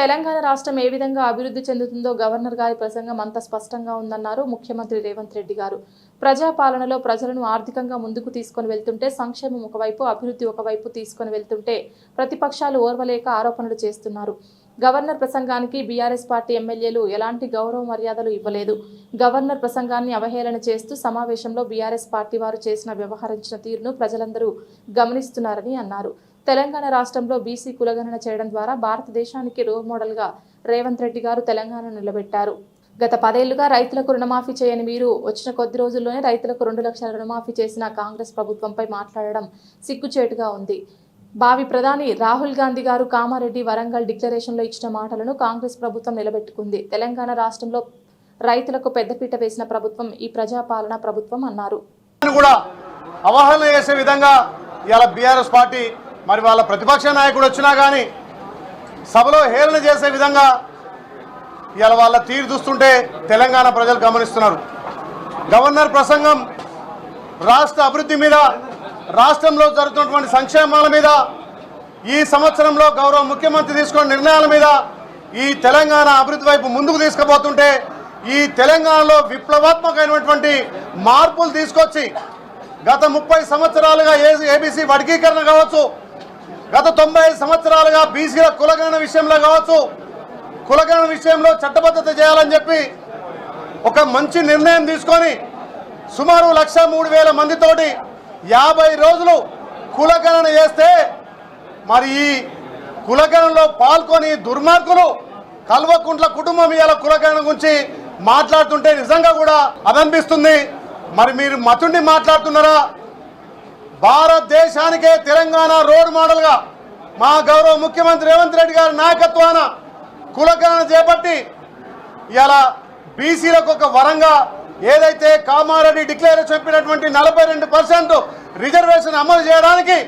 తెలంగాణ రాష్ట్రం ఏ విధంగా అభివృద్ధి చెందుతుందో గవర్నర్ గారి ప్రసంగం అంత స్పష్టంగా ఉందన్నారు ముఖ్యమంత్రి రేవంత్ రెడ్డి గారు. ప్రజాపాలనలో ప్రజలను ఆర్థికంగా ముందుకు తీసుకొని వెళ్తుంటే సంక్షేమం ఒకవైపు అభివృద్ధి ఒకవైపు తీసుకొని వెళ్తుంటే ప్రతిపక్షాలు ఓర్వలేక ఆరోపణలు చేస్తున్నారు. గవర్నర్ ప్రసంగానికి బీఆర్ఎస్ పార్టీ ఎమ్మెల్యేలు ఎలాంటి గౌరవ మర్యాదలు ఇవ్వలేదు. గవర్నర్ ప్రసంగాన్ని అవహేళన చేస్తూ సమావేశంలో బీఆర్ఎస్ పార్టీ వారు చేసిన వ్యవహరించిన తీరును ప్రజలందరూ గమనిస్తున్నారని అన్నారు. తెలంగాణ రాష్ట్రంలో బీసీ కులగణన చేయడం ద్వారా భారతదేశానికి రోల్ మోడల్గా రేవంత్ రెడ్డి గారు తెలంగాణ నిలబెట్టారు. గత పదేళ్ళుగా రైతులకు రుణమాఫీ చేయని మీరు వచ్చిన కొద్ది రోజుల్లోనే రైతులకు రెండు లక్షల రుణమాఫీ చేసిన కాంగ్రెస్ ప్రభుత్వంపై మాట్లాడడం సిగ్గుచేటుగా ఉంది. భావి ప్రధాని రాహుల్ గాంధీ గారు కామారెడ్డి వరంగల్ డిక్లరేషన్లో ఇచ్చిన మాటలను కాంగ్రెస్ ప్రభుత్వం నిలబెట్టుకుంది. తెలంగాణ రాష్ట్రంలో రైతులకు పెద్దపీట వేసిన ప్రభుత్వం ఈ ప్రజాపాలన ప్రభుత్వం అన్నారు. కూడా అవహేళన చేసే విధంగా ఇవాళ బీఆర్ఎస్ పార్టీ మరి వాళ్ళ ప్రతిపక్ష నాయకుడు వచ్చినా కానీ సభలో హేళన చేసే విధంగా ఇవాళ వాళ్ళ తీరు చూస్తుంటే తెలంగాణ ప్రజలు గమనిస్తున్నారు. గవర్నర్ ప్రసంగం రాష్ట్ర అభివృద్ధి మీద రాష్ట్రంలో జరుగుతున్నటువంటి సంక్షేమాల మీద ఈ సంవత్సరంలో గౌరవ ముఖ్యమంత్రి తీసుకున్న నిర్ణయాల మీద ఈ తెలంగాణ అభివృద్ధి వైపు ముందుకు తీసుకుపోతుంటే ఈ తెలంగాణలో విప్లవాత్మకమైనటువంటి మార్పులు తీసుకొచ్చి గత ముప్పై సంవత్సరాలుగా ఏ ఏబీసీ వర్గీకరణ కావచ్చు గత తొంభై ఐదు సంవత్సరాలుగా బీసీల కులగణన విషయంలో కావచ్చు కులగణన విషయంలో చట్టబద్ధత చేయాలని చెప్పి ఒక మంచి నిర్ణయం తీసుకొని సుమారు లక్ష మూడు వేల మందితోటి యాభై రోజులు కులగణన చేస్తే మరి ఈ కులగణలో పాల్గొని దుర్మార్గులు కల్వకుంట్ల కుటుంబం ఇవాళ కులగణన గురించి మాట్లాడుతుంటే నిజంగా కూడా అదనిపిస్తుంది మరి మీరు మతుండి మాట్లాడుతున్నారా? భారతదేశానికే తెలంగాణ రోడ్ మోడల్గా మా గౌరవ ముఖ్యమంత్రి రేవంత్ రెడ్డి గారి నాయకత్వాన కులగణన చేపట్టి ఇలా బీసీలకు ఒక వరంగా ఏదైతే కామారెడ్డి డిక్లేర్ చెప్పినటువంటి నలభై రెండు పర్సెంట్ రిజర్వేషన్ అమలు చేయడానికి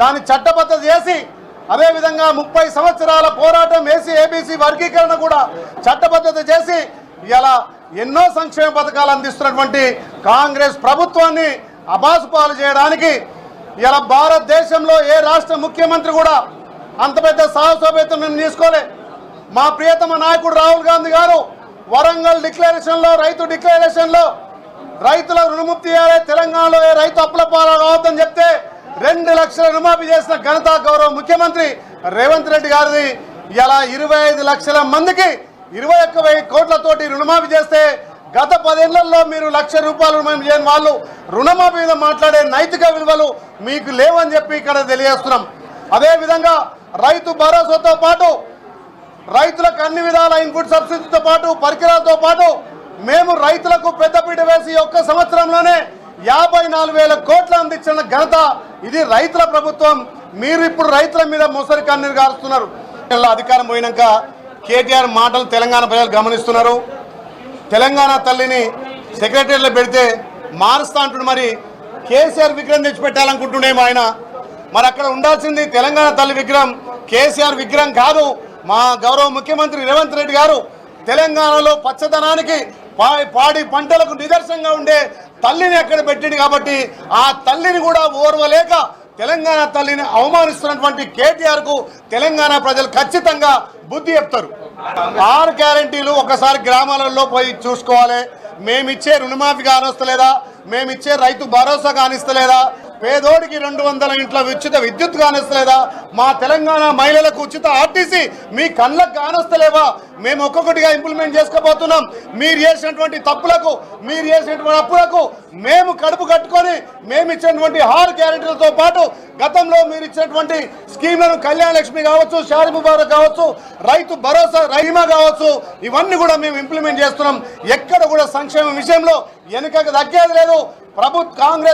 దాన్ని చట్టబద్ధత చేసి అదేవిధంగా ముప్పై సంవత్సరాల పోరాటం ఏసీ ఏబీసీ వర్గీకరణ కూడా చట్టబద్ధత చేసి ఇలా ఎన్నో సంక్షేమ పథకాలు అందిస్తున్నటువంటి కాంగ్రెస్ ప్రభుత్వాన్ని అబాసుపాలు చేయడానికి ఇలా భారతదేశంలో ఏ రాష్ట్ర ముఖ్యమంత్రి కూడా అంత పెద్ద సాహసోపేతం నేను తీసుకోలే. మా ప్రియతమ నాయకుడు రాహుల్ గాంధీ గారు వరంగల్ డిక్లరేషన్లో రైతు డిక్లరేషన్లో రైతుల రుణముక్తి చేయాలి తెలంగాణలో ఏ రైతు అప్పుల పాలు కావద్దని చెప్తే రెండు లక్షల రుణమాఫీ చేసిన ఘనత గౌరవ ముఖ్యమంత్రి రేవంత్ రెడ్డి గారిది. ఇలా ఇరవై ఐదు లక్షల మందికి ఇరవై ఒక్క వెయ్యి కోట్లతోటి రుణమాఫీ చేస్తే గత పదేళ్ళలో మీరు లక్ష రూపాయలు రుణమాఫీ చేయని వాళ్ళు రుణమాఫీ మీద మాట్లాడే నైతిక విలువలు మీకు లేవని చెప్పి ఇక్కడ తెలియజేస్తున్నాం. అదేవిధంగా రైతు భరోసాతో పాటు రైతులకు అన్ని విధాల ఇన్పుట్ సబ్సిడీతో పాటు పరికరాలతో పాటు మేము రైతులకు పెద్దపీట వేసి ఒక్క సంవత్సరంలోనే యాభై నాలుగు వేల కోట్లు అందించిన ఘనత ఇది రైతుల ప్రభుత్వం. మీరు ఇప్పుడు రైతుల మీద ముసరి కన్నీరు గారుస్తున్నారు. అధికారం పోయినాక కేటీఆర్ మాటలు తెలంగాణ ప్రజలు గమనిస్తున్నారు. తెలంగాణ తల్లిని సెక్రటరీలో పెడితే మారుస్తా అంటుడు మరి. కేసీఆర్ విగ్రహం తెచ్చిపెట్టాలనుకుంటుండేమో ఆయన. మరి అక్కడ ఉండాల్సింది తెలంగాణ తల్లి విగ్రహం. కేసీఆర్ విగ్రహం కాదు. మా గౌరవ ముఖ్యమంత్రి రేవంత్ రెడ్డి గారు తెలంగాణలో పచ్చదనానికి పాడి పంటలకు నిదర్శనంగా ఉండే తల్లిని అక్కడ పెట్టింది కాబట్టి ఆ తల్లిని కూడా ఓర్వలేక తెలంగాణ తల్లిని అవమానిస్తున్నటువంటి కేటీఆర్కు తెలంగాణ ప్రజలు ఖచ్చితంగా బుద్ధి చెప్తారు. ఆరు గ్యారంటీలు ఒకసారి గ్రామాలలో పోయి చూసుకోవాలి. మేమిచ్చే రుణమాఫీ కానొస్తలేదా? మేమిచ్చే రైతు భరోసా కానిస్తలేదా? పేదోడికి రెండు వందల ఇంట్ల ఉచిత విద్యుత్ కానిస్తలేదా? మా తెలంగాణ మహిళలకు ఉచిత ఆర్టీసీ మీ కళ్ళకు కానొస్తలేవా? మేము ఒక్కొక్కటిగా ఇంప్లిమెంట్ చేసుకోబోతున్నాం. మీరు చేసినటువంటి తప్పులకు మీరు చేసినటువంటి అప్పులకు మేము కడుపు కట్టుకొని మేము ఇచ్చినటువంటి హాల్ గ్యారెంటీలతో పాటు గతంలో మీరు ఇచ్చినటువంటి స్కీమ్లను కళ్యాణ లక్ష్మి కావచ్చు షారి ముబారక్ కావచ్చు రైతు భరోసా రైమా కావచ్చు ఇవన్నీ కూడా మేము ఇంప్లిమెంట్ చేస్తున్నాం. ఎక్కడ కూడా సంక్షేమం విషయంలో వెనుకకు తగ్గేది లేదు. ప్రభు కాంగ్రెస్